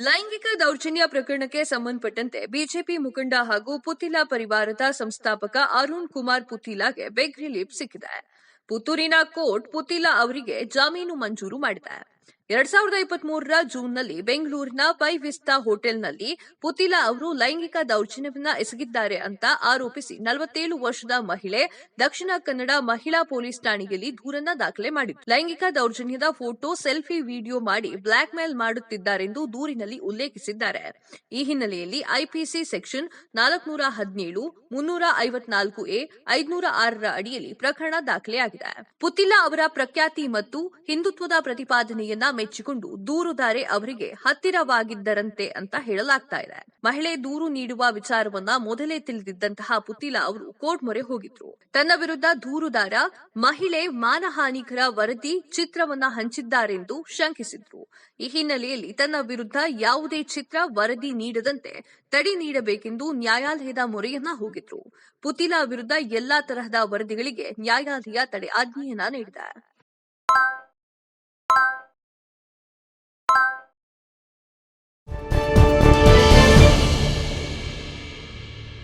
ಲೈಂಗಿಕ ದೌರ್ಜನ್ಯ ಪ್ರಕರಣಕ್ಕೆ ಸಂಬಂಧಪಟ್ಟಂತೆ ಬಿಜೆಪಿ ಮುಖಂಡ ಹಾಗೂ ಪುತಿಲಾ ಪರಿವಾರದ ಸಂಸ್ಥಾಪಕ ಅರುಣ್ ಕುಮಾರ್ ಪುತಿಲಾಗೆ ಬೆಗ್ ರಿಲೀಫ್ ಸಿಕ್ಕಿದೆ. ಪುತ್ತೂರಿನ ಕೋರ್ಟ್ ಪುತಿಲಾ ಅವರಿಗೆ ಜಾಮೀನು ಮಂಜೂರು ಮಾಡಿದೆ. ಎರಡ್ ಸಾವಿರದ ಇಪ್ಪತ್ತ್ ಮೂರರ ಜೂನ್ನಲ್ಲಿ ಬೆಂಗಳೂರಿನ ಪೈ ವಿಸ್ತಾ ಹೋಟೆಲ್ನಲ್ಲಿ ಪುತಿಲಾ ಅವರು ಲೈಂಗಿಕ ದೌರ್ಜನ್ಯವನ್ನ ಎಸಗಿದ್ದಾರೆ ಅಂತ ಆರೋಪಿಸಿ ನಲವತ್ತೇಳು ವರ್ಷದ ಮಹಿಳೆ ದಕ್ಷಿಣ ಕನ್ನಡ ಮಹಿಳಾ ಪೊಲೀಸ್ ಠಾಣೆಯಲ್ಲಿ ದೂರನ್ನ ದಾಖಲೆ ಮಾಡಿತ್ತು. ಲೈಂಗಿಕ ದೌರ್ಜನ್ಯದ ಫೋಟೋ, ಸೆಲ್ಫಿ, ವಿಡಿಯೋ ಮಾಡಿ ಬ್ಲಾಕ್ ಮೇಲ್ ಮಾಡುತ್ತಿದ್ದಾರೆಂದು ದೂರಿನಲ್ಲಿ ಉಲ್ಲೇಖಿಸಿದ್ದಾರೆ. ಈ ಹಿನ್ನೆಲೆಯಲ್ಲಿ ಐಪಿಸಿ ಸೆಕ್ಷನ್ ನಾಲ್ಕುನೂರ ಹದಿನೇಳು, ಮುನ್ನೂರ ಐವತ್ನಾಲ್ಕು ಎ, ಐದುನೂರ ಆರರ ಅಡಿಯಲ್ಲಿ ಪ್ರಕರಣ ದಾಖಲೆಯಾಗಿದೆ. ಪುತಿಲಾ ಅವರ ಪ್ರಖ್ಯಾತಿ ಮತ್ತು ಹಿಂದುತ್ವದ ಪ್ರತಿಪಾದನೆಯನ್ನ ಮೆಚ್ಚಿಕೊಂಡು ದೂರುದಾರೆ ಅವರಿಗೆ ಹತ್ತಿರವಾಗಿದ್ದರಂತೆ ಅಂತ ಹೇಳಲಾಗ್ತಾ ಇದೆ. ಮಹಿಳೆ ದೂರು ನೀಡುವ ವಿಚಾರವನ್ನ ಮೊದಲೇ ತಿಳಿದಿದ್ದಂತಹ ಪುತಿಲ ಅವರು ಕೋರ್ಟ್ ಮೊರೆ ಹೋಗಿದ್ರು. ತನ್ನ ವಿರುದ್ಧ ದೂರುದಾರ ಮಹಿಳೆ ಮಾನಹಾನಿಕರ ವರದಿ ಚಿತ್ರವನ್ನ ಹಂಚಿದ್ದಾರೆಂದು ಶಂಕಿಸಿದ್ರು. ಈ ಹಿನ್ನೆಲೆಯಲ್ಲಿ ತನ್ನ ವಿರುದ್ಧ ಯಾವುದೇ ಚಿತ್ರ, ವರದಿ ನೀಡದಂತೆ ತಡೆ ನೀಡಬೇಕೆಂದು ನ್ಯಾಯಾಲಯದ ಮೊರೆಯನ್ನ ಹೋಗಿದ್ರು. ಪುತಿಲ ವಿರುದ್ಧ ಎಲ್ಲಾ ತರಹದ ವರದಿಗಳಿಗೆ ನ್ಯಾಯಾಲಯ ತಡೆ ಆಜ್ಞೆಯನ್ನ ನೀಡಿದೆ.